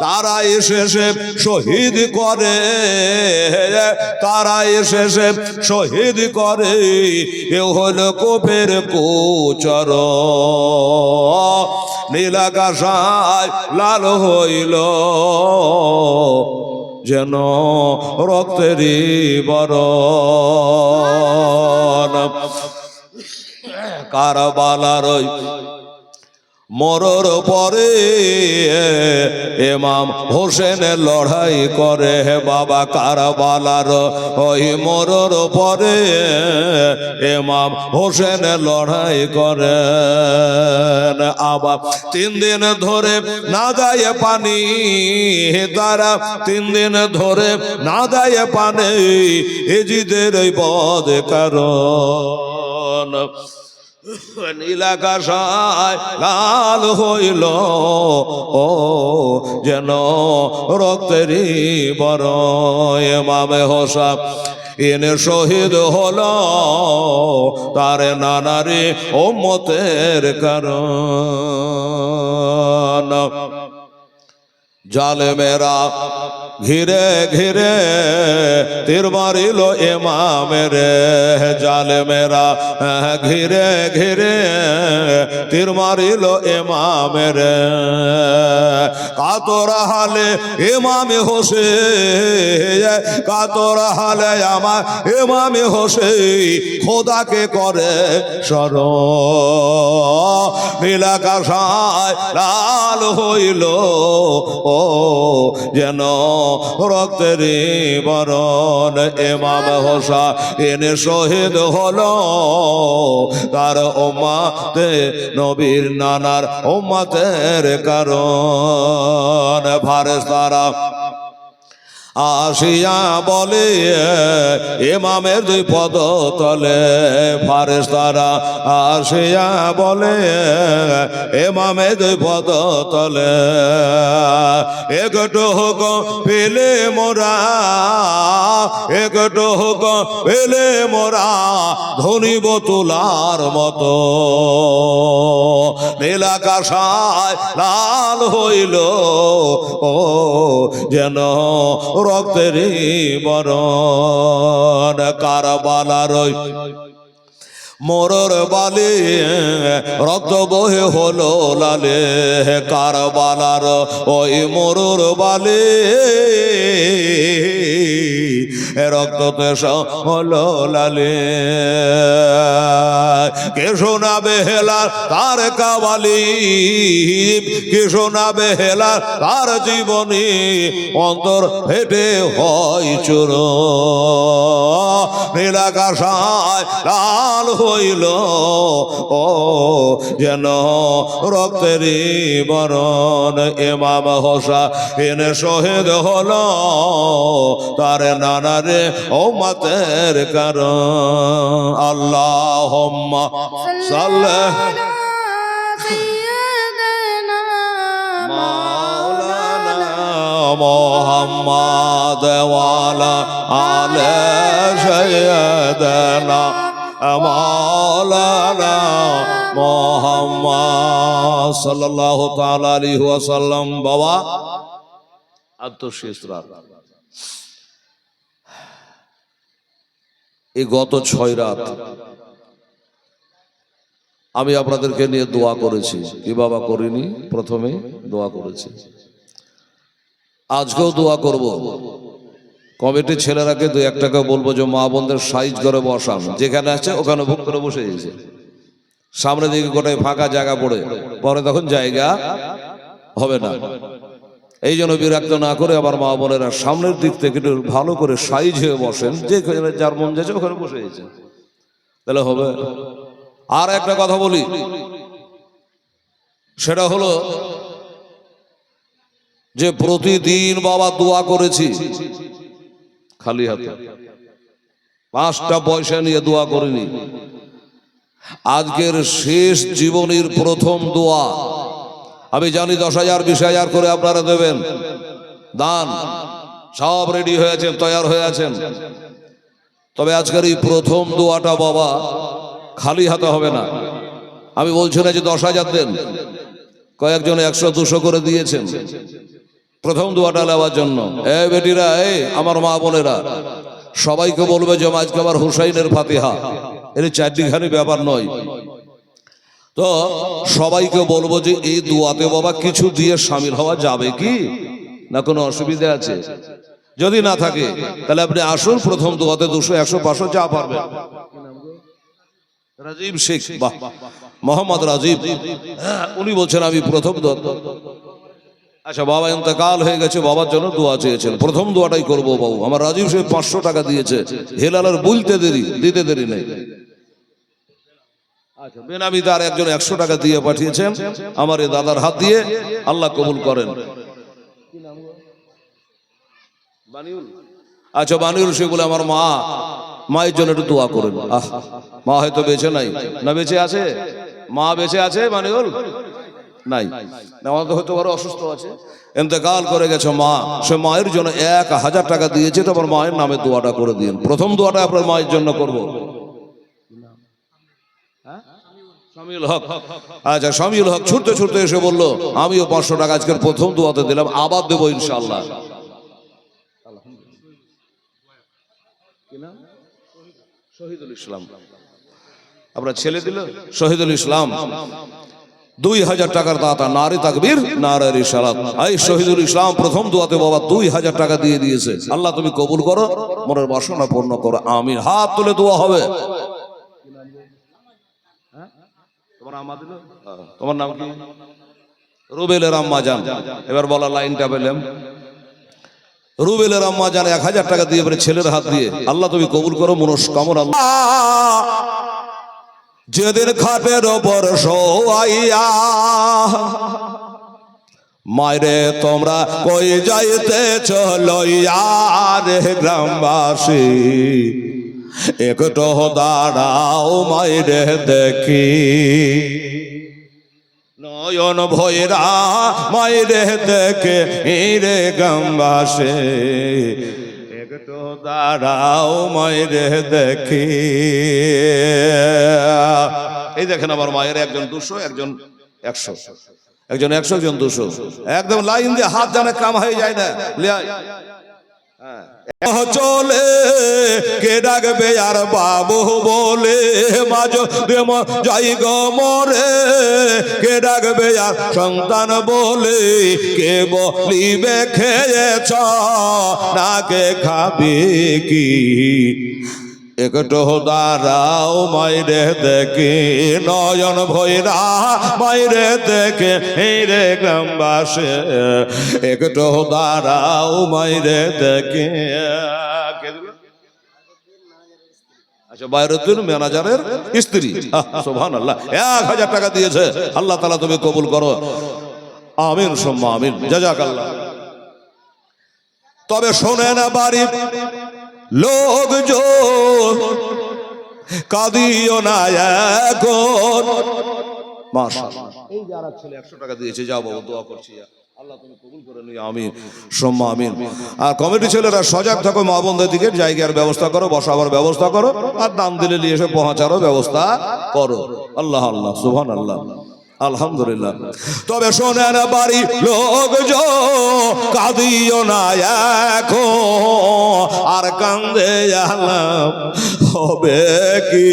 তারা এসেছে শহীদ করে। তারা এসেছে শহীদ করে। এ হলো কোপের কোচর। নীলাকাশায় লাল হইল। যেন রক্তেরই বরণ। কারবালার মরর পরে এমাম হোসেন লড়াই করে হে বাবা কারবালার। ওই মরর পরে এমাম হোসেন লড়াই করে আবার তিন দিন ধরে না যায় পানি তারা তিন দিন ধরে না যায় পানি, এজিদের পদ কারণ। নীলাকাশায় লাল হইল, ও যেন রক্তেরই বড় মামে হোসা এনে শহীদ হল, তার নানারে ও মতের কারণ। জালেমেরা ঘিরে ঘিরে তীর মারিল ইমামের এমামের জালেমেরা ঘিরে ঘিরে তীর মারিল এমামের কাতরা হালে এমামে হোসে কাতরা হালে আমার এমামে হোসে খোদাকে করে সর নীলাকাশায় লাল হইল, ও যেন রক্তের বরণ এমাম হোসা এনে শহীদ হল। তার ওমাতে নবীর নানার ওমাতের কারণ। ভারত তারা আসিয়া বলে, ইমামের দুই পদ তলে ফারেস তারা আসিয়া বলে, ইমামের দুই পদ তলে একটু হোক পেলে মোরা, একটু হোক পেলে মোরা ধনিব তুলার মতো। নীলাকাশায় লাল হইল, ও যেন রক্তের বরণ কারবালার বালার মোরর বালি রক্ত বহে হলো লালে কারবালার ওই মোরর বালে রক্ত তেস হলো লালে। কে শোনাবে তার কাবালি কে শোনাবে তার জীবনী? অন্তর হেঁটে হয় চুর। নীলাকাশায় লাল হইল। ও যেন রক্তেরই বরণ। এমাম হোসা এনে শহীদ হল। তার নানারে ও মাতের কারণ। আল্লাহ সাল্লাহ মাওলানা মোহাম্মদ ওয়ালা আলে সৈয়দনা মাওলানা মোহাম্মদ সাল্লাল্লাহু তাআলা আলাইহি ওয়াসাল্লাম বাবা। আত্মশেষ এই গত ছয় রাত আমি আপনাদেরকে নিয়ে দোয়া করেছি। কি বাবা করিনি? প্রথমে দোয়া করেছি। আজকেও দোয়া করব। কমিটির ছেলেরাকে দু এক টাকা বলব যে মা বোনদের সাইজ করে বসান। যেখানে আছে ওখানে বুক করে বসে গেছে। সামনে দিকে গোটায় ফাঁকা জায়গা পড়ে। পরে তখন জায়গা হবে না। এই জন্য বিরক্ত না করে আবার মা বোনেরা সামনের দিক থেকে একটু ভালো করে সাইজ হয়ে বসেন। যেখানে যার মন যাচ্ছে ওখানে বসে গেছে। তাহলে হবে। আর একটা কথা বলি। সেটা হলো যে প্রতিদিন বাবা দোয়া করেছি। খালি হাতে। পাঁচটা পয়সা নিয়ে দোয়া করিনি। আজকের শেষ জীবনীর প্রথম দোয়া। আমি জানি দশ হাজার, বিশ হাজার করে আপনারা দেবেন। দান, সব রেডি হয়েছেন, তৈয়ার হয়ে আছেন তবে আজকের এই প্রথম দোয়াটা বাবা খালি হাতে হবে না। আমি বলছি না যে দশ হাজার দেন। কয়েকজন একশো, দুশো করে দিয়েছেন। প্রথম দোয়াটা নেওয়ার জন্য। এ বেটিরা এ আমার মা বোনেরা, সবাইকে বলবে যে আজকে আমার হুসাইনের ফাতিহা। এর চারটিখানি ব্যাপার নয়। তো সবাইকে বলব যে এই দোয়াতে বাবা কিছু দিয়ে সামিল হওয়া যাবে কি? না কোনো অসুবিধা আছে? যদি না থাকে তাহলে আপনি আসুন প্রথম দোয়াতে দুশো একশো পাঁচশো যা পারবেন। রাজীব শেখ বাহ মোহাম্মদ রাজীব। হ্যাঁ, উনি বলছেন আমি প্রথম আচ্ছা বাবা ইন্তকাল হয়ে গেছে বাবার জন্য দোয়া চেয়েছেন। প্রথম দোয়াটাই করব বাবু। আমার রাজীব সাহেব পাঁচশো টাকা দিয়েছে। হেলালের বলতে দেরি দিতে দেরি নেই। বেনামি তার একজন একশো টাকা দিয়ে পাঠিয়েছেন। আমার এই দাদার হাত দিয়ে আল্লাহ কবুল করেন। আচ্ছা বানিউল সে বলে আমার মা মায়ের জন্য একটু দোয়া করেন। আহ মা হয়তো বেঁচে নাই। না বেঁচে আছে? মা বেঁচে আছে বানিউল? নাই। আমাদের হয়তো বড় অসুস্থ আছে। এতেকাল করে গেছে মা। সে মায়ের জন্য এক হাজার টাকা দিয়েছে তো আমার মায়ের নামে দোয়াটা করে দিন। প্রথম দোয়াটা আপনার মায়ের জন্য করব। আচ্ছা হক ছুটতে ছুটতে এসে বলল, আমিও পাঁচশো টাকা আজকের প্রথম দিলাম, আবার দেবো ইনশাল্লাহ শহীদুল ইসলাম। আপনার ছেলে দিল? শহীদুল ইসলাম। দুই হাজার টাকার দাতা, নারী তাকবীর নারী সালাত এই শহীদুল ইসলাম, প্রথম দোয়াতে বাবা দুই হাজার টাকা দিয়ে দিয়েছে। আল্লাহ তুমি কবুল করো, মনের বাসনা পূর্ণ করো। আমিন। হাত তুলে দোয়া হবে। তোমার? নাম কি? রুবেলের আম্মা জান। এবার বলা লাইনটা পেলাম। রুবেলের আম্মা জান এক হাজার টাকা দিয়ে এবারে ছেলের হাত দিয়ে, আল্লাহ তুমি কবুল করো, মনস্কামনা। আল্লাহ যেদিন খাটের ওপর শোয়াইয়া, মায়রে তোমরা কই যাইতে চলো রে গ্রামবাসী? একটু দাঁড়াও মায়রে দেখি। নয়ন ভৈরা মায়রে দেখে রে গ্রামবাসী। একটু দাঁড়াও মায়েরে দেখি। এই দেখেন আমার মায়ের একজন দুশো, একজন একশো। একজন একশো, একজন দুশো। একদম লাইন দিয়ে হাত জানে কাম হয়ে যায় না। চলে, কে ডাকবে আর বাবু বলে? মাঝ দেম যাই গো মরে, কে ডাকবে আর সন্তান বলে? কে বলিবে খেয়েছ? না কে খাবে কি? একটু দাঁড়াও, মাইরে দেখে, নয়ন ভৈরা, মাইরে দেখে, এই রে গ্রামবাসে। একটু দাঁড়াও, মাইরে দেখে। আচ্ছা বাইরুদ্দিন ম্যানেজারের স্ত্রী। সোভান আল্লাহ এক হাজার টাকা দিয়েছে। আল্লাহ তালা তুমি কবুল করো। আমিন, সম্মা, আমিন। জাজাক আল্লাহ তবে শোনেন বাড়ি, লোকজন কাঁদিও না এখন। মাশাআল্লাহ। এই যারা ছেলে একশো টাকা দিয়েছে যাও বাবু দোয়া করছি। আল্লাহ তুমি কবুল করে নিও আমিন। সম্মা আমিন। আর কমিটি ছেলেরা সজাগ থাকো মা দিকে জায়গার ব্যবস্থা করো বসাবার ব্যবস্থা করো আর দাম দিলে নিয়ে এসে পৌঁছারও ব্যবস্থা করো। আল্লাহ আল্লাহ সুবহান আল্লাহ আলহামদুলিল্লাহ। তবে শোনেন বাড়ি লোক কাঁদিও না এখন আর কান্দে আলাম হবে কি?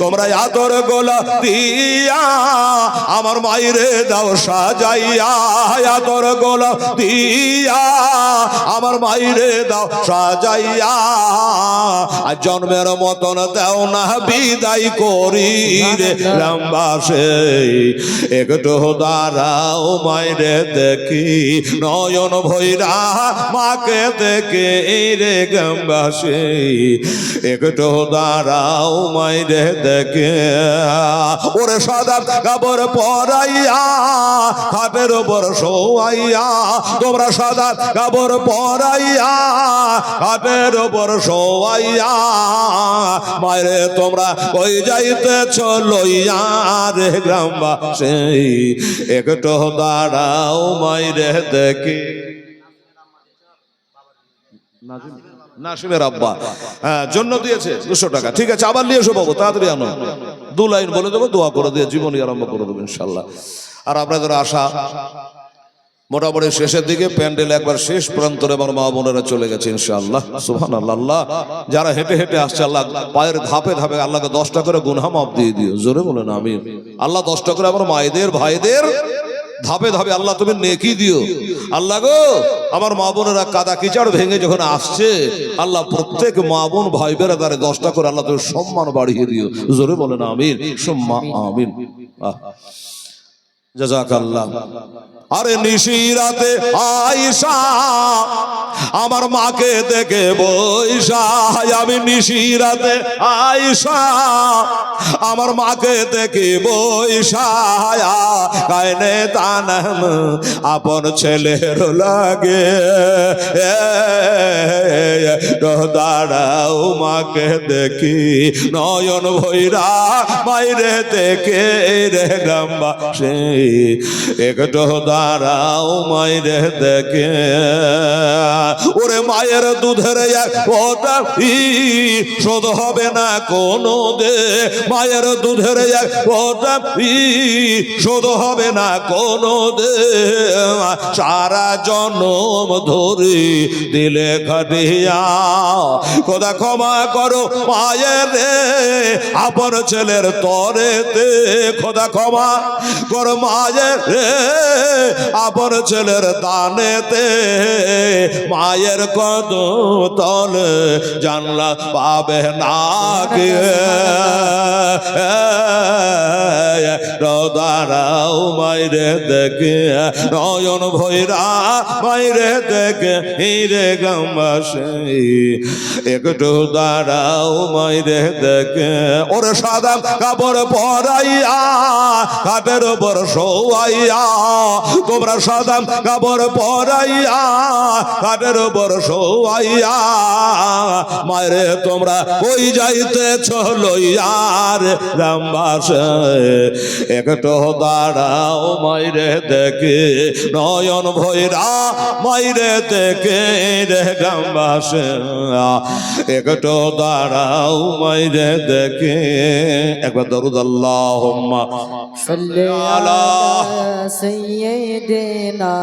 তোমরা আদর গোলা দিয়া আমার মাইরে দাও সাজাইয়া আদর গোলা দিয়া আমার মাইরে দাও সাজাইয়া আর জন্মের মতন দেও না বিদায় করি রে রামবাসে। একটু দাঁড়াও, মাইরে দেখি। নয়ন ভৈরা মাকে দেখে রে গ্রামবাসে। একটু দাঁড়াও, মাইরে দেখে। ওরে সাদা কাপড় পরাইয়া খাটের ওপর শোয়াইয়া, তোমরা সাদা কাপড় পরাইয়া খাটের ওপর শোয়াইয়া মায়েরে তোমরা কই যাইতেছ লইয়া রে গ্রামবাসী? একটু দাঁড়াও মাইরে দেখে। নাসিমের আব্বা। হ্যাঁ জন্য দিয়েছে দুশো টাকা। ঠিক আছে, আবার নিয়ে এসো পাবো তাড়াতাড়ি আনো। দু লাইন বলে দেবো, দোয়া করে দিয়ে জীবনী আরম্ভ করে দেবো, ইনশাল্লাহ। আর আপনাদের আশা মোটামুটি শেষের দিকে প্যান্ডেল একবার শেষ প্রান্তরে আমার মা বোনেরা চলে গেছে, ইনশাআল্লাহ। সুহান আল্লাহ যারা হেঁটে হেঁটে আসছে, আল্লাহ পায়ের ধাপে ধাপে আল্লাহকে দশটা করে গুনহা মাপ দিয়ে দিও। জোরে বলেন আমি আল্লাহ দশটা করে আমার মায়েদের, ভাইদের ধাপে ধাপে আল্লাহ তুমি নেকি দিও। আল্লাহ গো, আমার মা বোনেরা কাদা কিচাড় ভেঙে যখন আসছে, আল্লাহ প্রত্যেক মা বোন, ভাই বেরা তারে দশটা করে আল্লাহ তুমি সম্মান বাড়িয়ে দিও। জোরে বলেন, আমিন। সম্মান আমিন। আহ। জাজাকাল্লাহ। আরে নিশিরাতে আয়সা আমার মাকে দেখে বৈশা আমি নিশিরাতে আয়সা আমার মাকে দেখে বৈশা কায়নে তানাম আপন ছেলের লাগে। দাঁড়াও মাকে দেখি, নয়ন ভৈরা মাইরে দেখে রে গ্রামবাসী। একটু দাঁড়াও মায়ের দেখে। ওরে মায়ের দুধের শোধ হবে না কোনো দে। মায়ের দুধের শোধ হবে না কোনো দে। সারা জনম ধরে দিলে খাটিয়া খোদা ক্ষমা করো মায়ের আপন ছেলের তরেতে। খোদা ক্ষমা করো মায়ের আপন ছেলের দানেতে, মায়ের কত তলে জানলা পাবে না কে দাঁড়াও মাইরে দেখে, নয়ন ভৈরা মাইরে দেখে, হিরে গামাসে একটু দাঁড়াও মাইরে দেখে, ওরে সাদা কাপড় পরাইয়া কাঠের উপর শোয়াইয়া তোমরা সাদাম কাপড় পরাইয়া, কাঠের উপর শোয়াইয়া, মায়ের, তোমরা ওই যাইতে চলইয়ার রামবাস একটু দাঁড়াও মাইরে দেখে, নয়ন ভৈরা মাইরে দেখে রে। গ্রামবাস একটু দাঁড়াও মাইরে দেখে, একবার দরুদ আল্লাহ সাল্লাহ سيدنا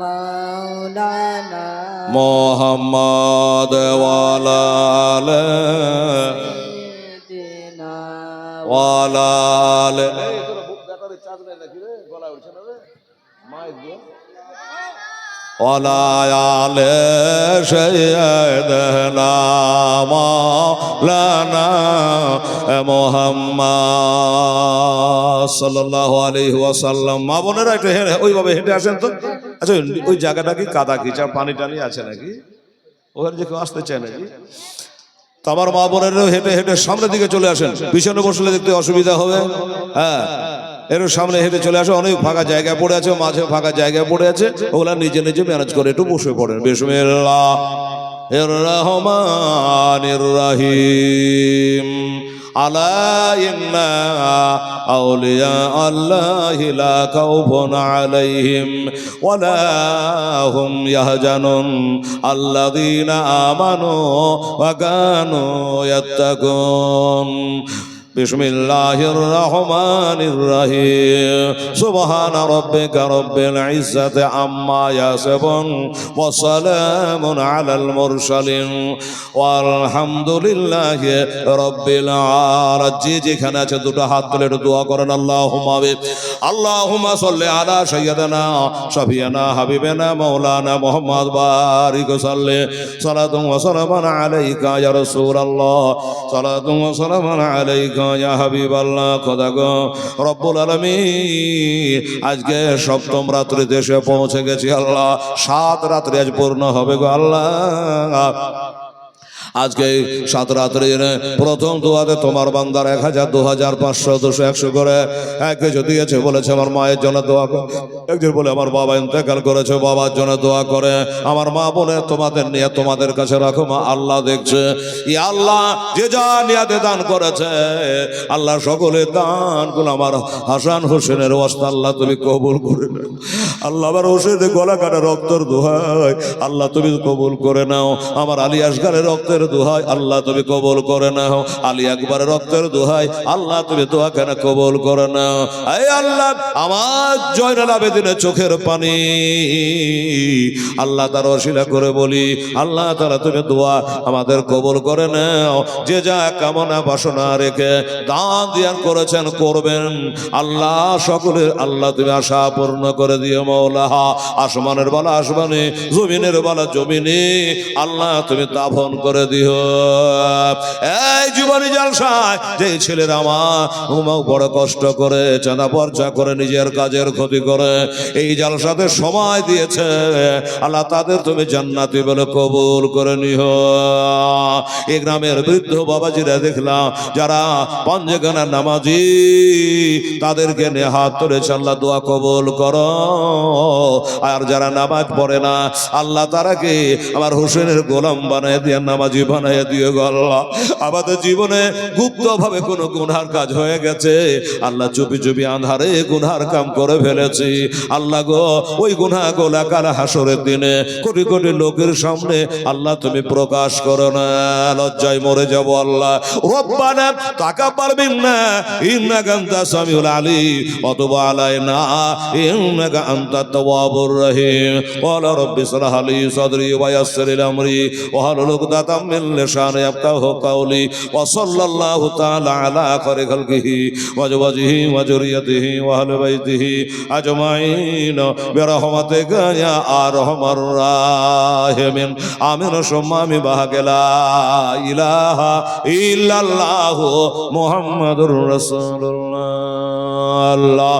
مولانا মোহাম্মদ ওয়ালাল سيدنا ওয়ালাল ওয়ালায়াল সৈয়দনা মাওলানা মোহাম্মদ সাল্লাল্লাহু আলাইহি ওয়াসাল্লাম। মা বোনেরা হে- ওইভাবে হেঁটে আসেন তো? আচ্ছা ওই জায়গাটা কি কাদা কিচা পানি টানি আছে নাকি? ওখানে যে কেউ আসতে চায় নাকি? তো আমার মা বোনেরও হেঁটে হেঁটে সামনের দিকে চলে আসেন। পিছনে বসলে দেখতে অসুবিধা হবে। হ্যাঁ। এর সামনে হেঁটে চলে আসে, অনেক ফাঁকা জায়গা পড়ে আছে মাঝে ফাঁকা জায়গা পড়ে আছে, ওগুলা নিজে নিজে ম্যানেজ করে একটু বসে পড়েন। বিসমিল্লাহ। এর রহমানির রাহিম। আলাইহিম بسم الله الرحمن الرحيم سبحان ربك رب العزة عما يصفون وسلام على المرسلين والحمد لله رب العالمين যে যেখানে আছে দুটো হাত তুলে একটু দোয়া করেন আল্লাহুম্মা আল্লাহুম্মা সাল্লি আলা সাইয়্যিদানা শাফিয়ানা হাবিবানা মাওলানা মুহাম্মদ বারিক সাল্লি সালাতু ওয়া সালামান আলাইকা ইয়া রাসূলুল্লাহ সালাতু ওয়া সালামান আলাইকা ইয়া হাবিবাল্লাহ খোদা গো, রব্বুল আলমী আজকে সপ্তম রাত্রিতে দেশে পৌঁছে গেছি আল্লাহ, সাত রাত্রি আজ পূর্ণ হবে গো আল্লাহ। আজকে সাত রাত্রির প্রথম দোয়াতে তোমার বান্দার এক হাজার, দু হাজার, পাঁচশো, দুশো, একশো করে এক কিছু দিয়েছে, বলেছে, আমার মায়ের জন্য দোয়া করে। একজন বলে, আমার বাবা ইন্তেকাল করেছে, বাবার জন্য দোয়া করে। আমার মা বলে, তোমাদের নিয়ে তোমাদের কাছে রাখো, মা আল্লাহ দেখছে। ই আল্লাহ, যে যা নিয়াতে দান করেছে, আল্লাহ সকলের দানগুলো আমার হাসান হোসেনের ওয়াস্তা আল্লাহ তুমি কবুল করে নাও। আল্লাহ আমার হোসেনের গলা কাটা রক্তর দোহাই আল্লাহ তুমি কবুল করে নাও। আমার আলী আসগারের রক্তের দোহাই, আল্লাহ তুমি কবুল করে নাও। আলী রক্তের দোহাই, আল্লাহ তুমি কবুল করে নাও। এই আল্লাহ, আমার জয়নাল চোখের পানি। আল্লাহ তার অশিলা করে বলি, আল্লাহ তারা তুমি দোয়া আমাদের কবুল করে নাও। যে যা কামনা বাসনা রেখে দান দিয়ান করেছেন, করবেন। আল্লাহ সকলের, আল্লাহ তুমি আশা পূর্ণ করে দিও মৌলাহা। আসমানের বালা আসমানে, জমিনের বালা জমিনে, আল্লাহ তুমি দাফন করে দিও। এই জীবনী জালসায়, যে ছেলের আমার বড় কষ্ট করে, চাঁদা পর্চা করে, নিজের কাজের ক্ষতি করে, এই জালসাতে সময় দিয়েছে। আল্লাহ তাদের তুমি জান্নাতি বলে কবুল করে নিহ। এই গ্রামের বৃদ্ধ বাবাজিরা দেখলাম, যারা পঞ্জগানা নামাজি, তাদেরকে নিয়ে হাত ধরেছে আল্লাহ দোয়া কবুল করো। আর যারা নামাজ পড়ে না, আল্লাহ তারাকে আমার হোসেনের গোলাম বানায় দিয়ে নামাজি বানায় দিয়ে গল আমাদের জীবনে গুপ্ত ভাবে কোনো গুনহার কাজ হয়ে গেছে। আল্লাহ চুপি চুপি আন্ধারে গুনহার কাম করে ফেলেছি। আল্লাহ গো, ওই গুনহা গোলা কালা হাসরের দিনে কোটি কোটি লোকের সামনে আল্লাহ তুমি প্রকাশ করো না। লজ্জায় মরে যাব আল্লাহ। রব্বানা টাকা পারবেন না। ইন্নাকা আনতা সামিউল আলিম। অতবা আলাইনা, ইন্নাকা আনতা তাওয়াবুর রহিম। ওয়ালা রাব্বি ইশরাহ লি সাদরি ওয়া আমরি। ওয়া হালুল উকদাতাম মিন লিসানি ইয়াফকাহু কাওলি ওয়া সাল্লাল্লাহু তাআলা আলা খায়রি খালকিহি, ওয়া জওয়াজিহি, ওয়া যুরিয়াতিহি ওয়া আহলি বাইতিহি আজমাইন। বিরহমাতিকা ইয়া আরহামার রাহিমিন। আমিন সুম্মা বাহাগেলা ইলাহা ইল্লাল্লাহ মুহাম্মাদুর রাসূলুল্লাহ। আল্লাহ